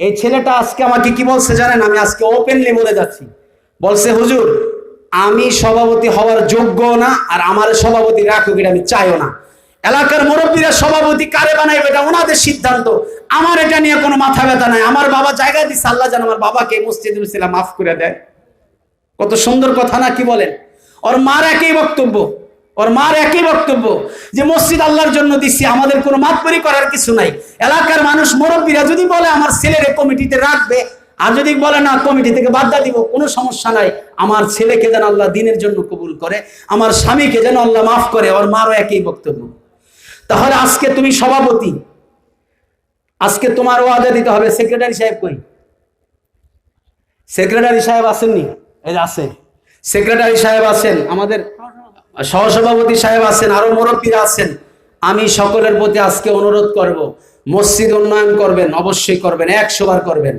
এই ছেলেটা আজকে আমাকে কি বলছে জানেন? আমি আজকে ওপেনলি বলে যাচ্ছি। বলছে, হুজুর, আমি সভাপতি হওয়ার যোগ্য না আর আমার সভাপতি রাখুক, এটা আমি চাইও না। এলাকার মুরব্বীরা সভাপতি কারে বানাইবে? এটা ওনাদের সিদ্ধান্ত। আমার এটা নিয়ে কোনো মাথা ব্যথা নাই। আমার বাবা জায়গা দিচ্ছে আল্লাহ যেন আমার বাবাকে মসজিদুল ইসলাম মাফ করে দেয়। কত সুন্দর কথা না কি বলেন? ওর মার একই বক্তব্য। ওর মার একই বক্তব্য যে মসজিদ আল্লাহর জন্য দিচ্ছি আমাদের কোনো মাতপরি করার কিছু নাই। এলাকার মানুষ মুরব্বীরা যদি বলে, আমার ছেলের কমিটিতে রাখবে। আর যদি বলে, না, কমিটি থেকে বাদ দিব, কোনো সমস্যা নাই। আমার ছেলেকে যেন আল্লাহ দিনের জন্য কবুল করে, আমার স্বামীকে যেন আল্লাহ মাফ করে, ওর মারও একই বক্তব্য। তাহলে আজকে তুমি সভাপতি। আজকে তোমার ওয়াদা দিতে হবে। সেক্রেটারি সাহেব কই? সেক্রেটারি সাহেব আসেননি এই আছে। সেক্রেটারি সাহেব আছেন। আমাদের সহসভাপতি সাহেব আছেন, আরও মুরব্বীরা আছেন, আমি সকলের প্রতি আজকে অনুরোধ করব, মসজিদ উন্নয়ন করবেন, অবশ্যই করবেন, একশো বার করবেন।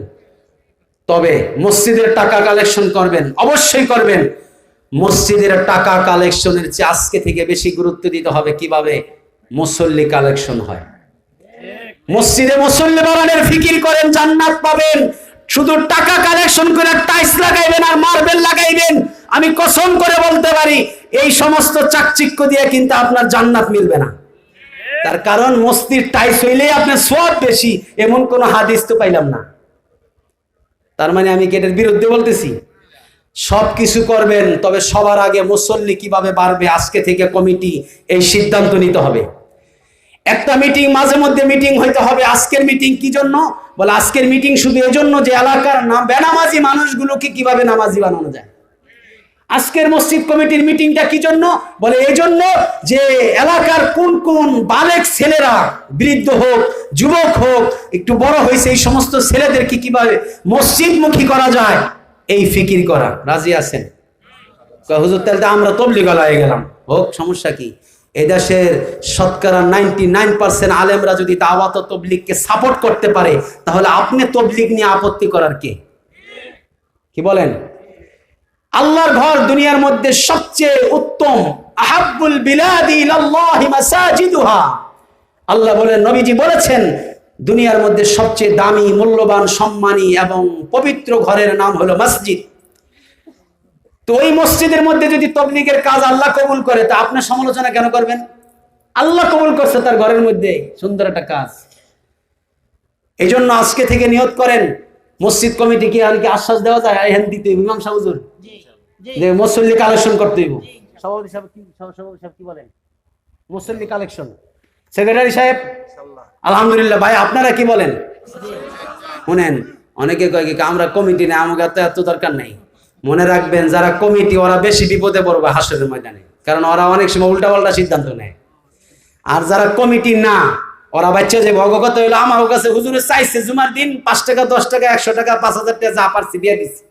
তবে মসজিদের টাকা কালেকশন করবেন, অবশ্যই করবেন। মসজিদের টাকা কালেকশনের চেয়ে আজকে থেকে বেশি গুরুত্ব দিতে হবে কীভাবে? মুসল্লি কালেকশন হয়। মসজিদে মুসল্লি বাগানের ফিকির করেন, জান্নাত পাবেন। শুধু টাকা কালেকশন করে টাইস লাগাইবেন আর মার্বেল লাগাইবেন। আমি কসম করে বলতে পারি এই সমস্ত চাকচিক্য দিয়ে কিন্তু আপনার জান্নাত মিলবে না। তার কারণ মসজিদ টাইস হইলেই আপনার সব বেশি, এমন কোন হাদিস তো পাইলাম না। তার মানে আমি কি এটার বিরুদ্ধে বলতেছি? সব কিছু করবেন, তবে সবার আগে মুসল্লি কীভাবে বাড়বে, আজকে থেকে কমিটি এই সিদ্ধান্ত নিতে হবে। একটা মিটিং, মাঝে মধ্যে মিটিং হইতে হবে, আজকের মিটিং কি জন্য? বলে আজকের মিটিং শুধু এজন্য যে এলাকার নাম বেনামাজি মানুষগুলোকে কীভাবে নামাজি বানানো যায়? আজকের মসজিদ কমিটির মিটিংটা কি জন্য? বলে এই জন্য যে এলাকার কোন কোন বালেক ছেলেরা, বৃদ্ধ হোক, যুবক হোক, একটু বড় হয়েছে, এই সমস্ত ছেলেদেরকে কীভাবে মসজিদমুখী করা যায়? এই ফিকির করা। রাজি আছেন? হুজুর, তাহলে আমরা তবলি গলায় গেলাম। হোক, সমস্যা কি? এই দেশের শতকরা নাইনটি নাইন পার্সেন্ট আলেমরা যদি দাওয়াত তবলিগকে সাপোর্ট করতে পারে, তাহলে আপনি তবলিগ নিয়ে আপত্তি করার কে? কি বলেন? আল্লাহর ঘর দুনিয়ার মধ্যে সবচেয়ে উত্তম। আহাব্বুল বিলাদি মাসাজিদুহা। আল্লাহ বলে নবীজি বলেছেন, দুনিয়ার মধ্যে সবচেয়ে দামি, মূল্যবান, সম্মানী এবং পবিত্র ঘরের নাম হলো মসজিদ। তো ওই মসজিদের মধ্যে যদি তবলিগের কাজ আল্লাহ কবুল করে, তা আপনি সমালোচনা কেন করবেন? আল্লাহ কবুল করছে তার ঘরের মধ্যে সুন্দর একটা কাজ। এই জন্য আজকে থেকে নিয়ত করেন মসজিদ কমিটিকে আর কি আশ্বাস দেওয়া যায়? এখান দিতে ইমাম সাহেব হুজুর। যে মুসল্লি কালেকশন করতে হইব। সভাপতি সাহেব কি সভাপতি সাহেব কি বলেন? মুসল্লি কালেকশন সেক্রেটারি সাহেব? আলহামদুলিল্লাহ ভাই আপনারা কি বলেন? শুনেন অনেকে কয় কি আমরা কমিটি নেই আমাকে এত এত দরকার নেই। মনে রাখবেন যারা কমিটি ওরা বেশি বিপদে পড়বে হাসরের ময়দানে। কারণ ওরা অনেক সময় উল্টা পাল্টা সিদ্ধান্ত নেয়। আর যারা কমিটি না ওরা বাচ্চা যে ভগবত হইল? আমার কাছে হুজুরে চাইছে, জুমার দিন পাঁচ টাকা, দশ টাকা, একশো টাকা, পাঁচ হাজার টাকা যা পারছি দিয়ে দিচ্ছি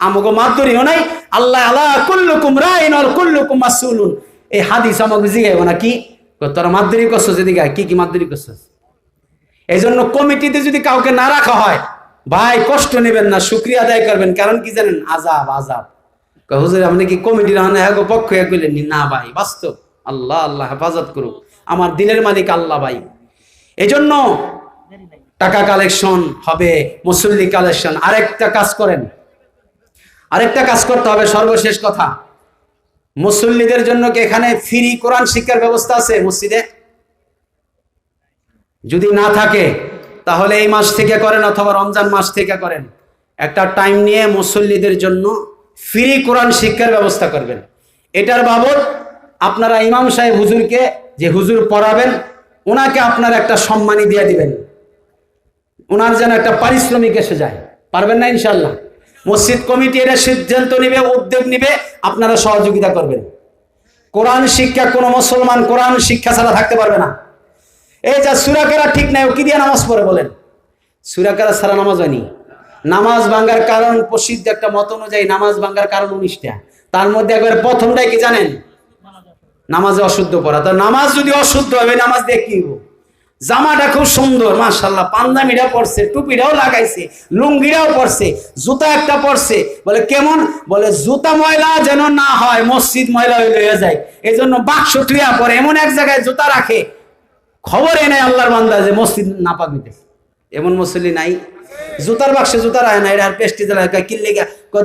আমাকে মাদুরিও নাই, আল্লাহ আল্লাহ কুল্লুকুম রাইন আর কুল্লুকুম মাসুলুন এই হাদিস আমাকে জিগাইব না কি? তোরা মাদুরি করছ যদি গায় কি কি মাদুরি করছ এই জন্য কমিটিতে যদি কাউকে না রাখা হয়, ভাই কষ্ট নেবেন না, শুক্রিয়া আদায় করবেন, কারণ কি জানেন? আজাব আজাব হুজুর আপনি কি কমিটির হন এক পক্ষ এক কইলেন না? ভাই, বাস্তব। আল্লাহ আল্লাহ হেফাজত করুক। আমার দিলের মালিক আল্লাহ ভাই। এই জন্য টাকা কালেকশন হবে, মুসল্লি কালেকশন আরেকটা কাজ করেন। আরেকটা কাজ করতে হবে, সর্বশেষ কথা। মুসল্লিদের জন্য কি এখানে ফ্রি কোরআন শিক্ষার ব্যবস্থা আছে মসজিদে? যদি না থাকে, তাহলে এই মাস থেকে করেন অথবা রমজান মাস থেকে করেন। একটা টাইম নিয়ে মুসল্লিদের জন্য ফ্রি কোরআন শিক্ষার ব্যবস্থা করবেন। এটার বাবদ আপনারা ইমাম সাহেব হুজুরকে যে হুজুর পড়াবেন ওনাকে আপনারা একটা সম্মানী দিয়ে দিবেন। ওনার যেন একটা পারিশ্রমিক এসে যায়। পারবেন না ইনশাল্লাহ মসজিদ কমিটি এটা সিদ্ধান্ত নিবে, উদ্যোগ নিবে, আপনারা সহযোগিতা করবেন। কোরআন শিক্ষা, কোনো মুসলমান কোরআন শিক্ষা ছাড়া থাকতে পারবে না। এই যা সুরাকেরা ঠিক নাই, ও কি দিয়ে নামাজ পড়ে বলেন? সুরাকেরা ছাড়া নামাজ হয়নি। নামাজ ভাঙ্গার কারণ, প্রসিদ্ধ একটা মত অনুযায়ী নামাজ ভাঙ্গার কারণ উনিশটা। তার মধ্যে একবার প্রথমটাই কি জানেন? নামাজে অশুদ্ধ পড়া। তো নামাজ যদি অশুদ্ধ হবে নামাজ হইব? জামাটা খুব সুন্দর মাশাল্লাহ পাঞ্জাবিটা পরছে, টুপিটাও লাগাইছে, লুঙ্গিটাও পরছে, জুতা একটা পরছে। বলে কেমন? বলে জুতা ময়লা যেন না হয়, মসজিদ ময়লা হয়ে যায়। এই জন্য বাক্স টুয়া পরে এমন এক জায়গায় জুতা রাখে, খবর এনে আল্লাহর বান্দা যে মসজিদ না পাবিতে এমন মুসল্লি নাই। জুতার বাক্সে জুতা রাখে না এটা আর পেস্টিজ কিনলে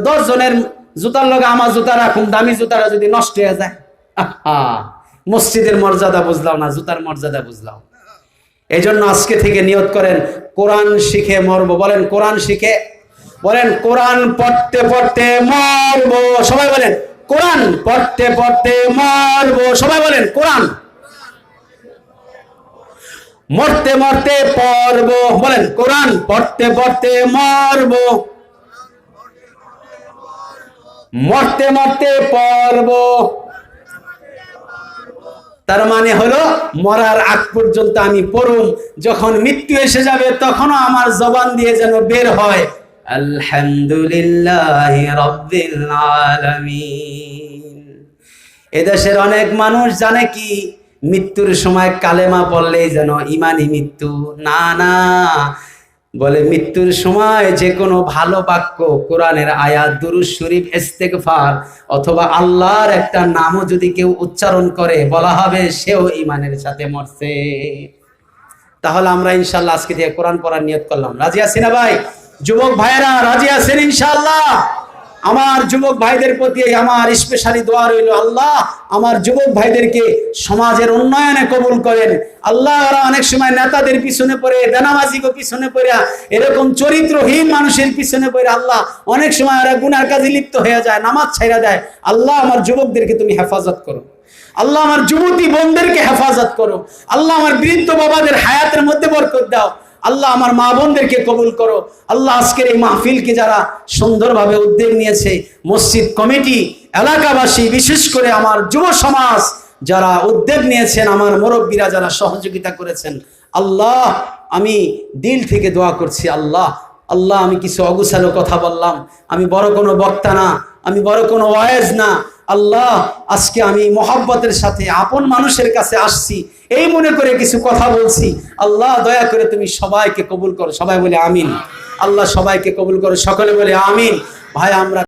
দশ জনের জুতার লগে আমার জুতা রাখুন, দামি জুতারা যদি নষ্ট হয়ে যায়। মসজিদের মর্যাদা বুঝলাম না, জুতার মর্যাদা বুঝলাম। এই জন্য আজকে থেকে নিয়ত করেন, কোরআন শিখে মরব। বলেন, কোরআন শিখে? বলেন, কোরআন পড়তে পড়তে মরব। সবাই বলেন, কোরআন পড়তে পড়তে মরব। সবাই বলেন, কোরআন। মরতে মরতে পড়ব। বলেন, কোরআন পড়তে পড়তে মরব। মরতে মরতে পড়ব। তার মানে হলো, মরার আগ পর্যন্ত আমি পড়ুম, যখন মৃত্যু এসে যাবে, তখনও আমার জবান দিয়ে যেন বের হয়। আলহামদুলিল্লাহ এদেশের অনেক মানুষ জানে কি, মৃত্যুর সময় কালেমা পড়লেই যেন ইমানি মৃত্যু। না না বলে, মৃত্যুর সময় যে কোনো ভালো বাক্য কোরআনের আয়াত দুরুজ শরীফ, ইস্তেগফার অথবা আল্লাহর একটা নামও যদি কেউ উচ্চারণ করে, বলা হবে সেও ইমানের সাথে মরছে। তাহলে আমরা ইনশাল্লাহ আজকে থেকে কোরআন পড়ার নিয়ত করলাম। রাজি আছি ভাই? যুবক ভাইয়েরা, রাজি আছেন ইনশাল্লাহ আমার যুবক ভাইদের প্রতি আমার স্পেশালি দোয়া রইল, আল্লাহ আমার যুবক ভাইদেরকে সমাজের উন্নয়নে কবুল করেন। আল্লাহ অনেক সময় নেতাদের পিছনে পড়ে বেনামাজিকে পিছনে পড়ে, এরকম চরিত্রহীন মানুষের পিছনে পড়ে, আল্লাহ অনেক সময় ওরা গুনার কাজে লিপ্ত হয়ে যায়, নামাজ ছাইরা দেয়। আল্লাহ আমার যুবকদেরকে তুমি হেফাজত করো। আল্লাহ আমার যুবতী বোনদেরকে হেফাজত করো। আল্লাহ আমার বৃদ্ধ বাবাদের হায়াতের মধ্যে বরকত দাও। আল্লাহ আমার মা বোনদেরকে কবুল করো। আল্লাহ আজকের এই মাহফিলকে যারা সুন্দরভাবে উদ্যোগ নিয়েছে, মসজিদ কমিটি, এলাকাবাসী, বিশেষ করে আমার যুব সমাজ, যারা উদ্যোগ নিয়েছেন, আমার মুরব্বীরা যারা সহযোগিতা করেছেন, আল্লাহ, আমি দিল থেকে দোয়া করছি, আল্লাহ আল্লাহ, আমি কিছু অগুছালো কথা বললাম, আমি বড় কোনো বক্তা না, আমি বড় কোনো ওয়েজ না আল্লাহ, আজকে আমি মোহাব্বতের সাথে আপন মানুষের কাছে আসছি, এই মনে করে কিছু কথা বলছি। আল্লাহ, দয়া করে তুমি সবাইকে কবুল করো, সবাই বলে আমিন। আল্লাহ সবাইকে কবুল করো, সকলে বলে আমিন। ভাই, আমরা